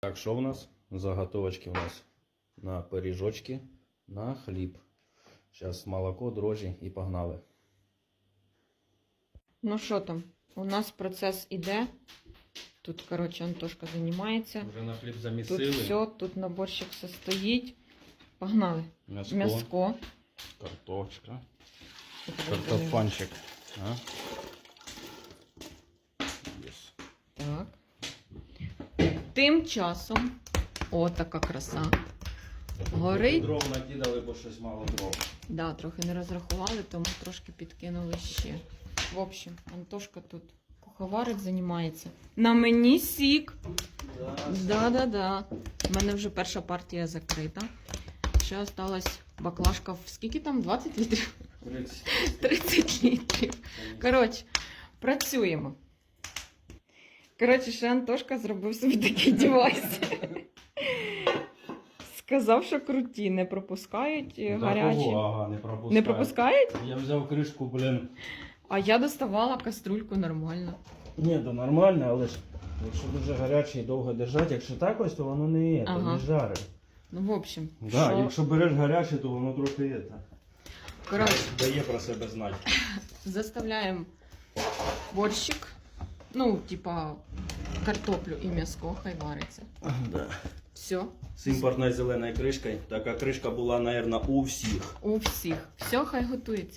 Так, що в нас? Заготовочки у нас на пиріжочки, на хліб. Зараз молоко, дрожжі і погнали. Ну що там? У нас процес іде. Тут, коротше, Антошка займається. Вже на хліб Тут все, тут наборчик все стоїть. Погнали. М'яско, М'яско. картошка, картофанчик. А? Єс. Так. Тим часом. О, така краса. Горить. Дров накидали, бо щось мало дров. Да, трохи не розрахували, тому трошки підкинули ще. В общем, Антошка тут куховарить, займається. На мені сік. Да-да-да. У мене вже перша партія закрита. Ще осталась баклажка в скільки там? 20 літрів? 30 літрів. Коротше, працюємо. Коротше, ще Антошка зробив собі такий девайс. Сказав, що круті, не пропускають е, гарячі. Ага, не пропускають. Не пропускають? Я взяв кришку, блін. А я доставала каструльку нормально. Ні, то нормально, але ж якщо дуже гаряче і довго держати, якщо так ось, то воно не є, Ага. не жарить. Ну, в общем, Да, що- якщо береш гаряче, то воно трохи є. коротше, Дає про себе знати. заставляємо борщик. Ну, типа, картоплю і м'яско, хай вариться. Да. Все, З імпортною зеленою кришкою. Така кришка була, мабуть, у всіх. у всіх. Все, хай готується.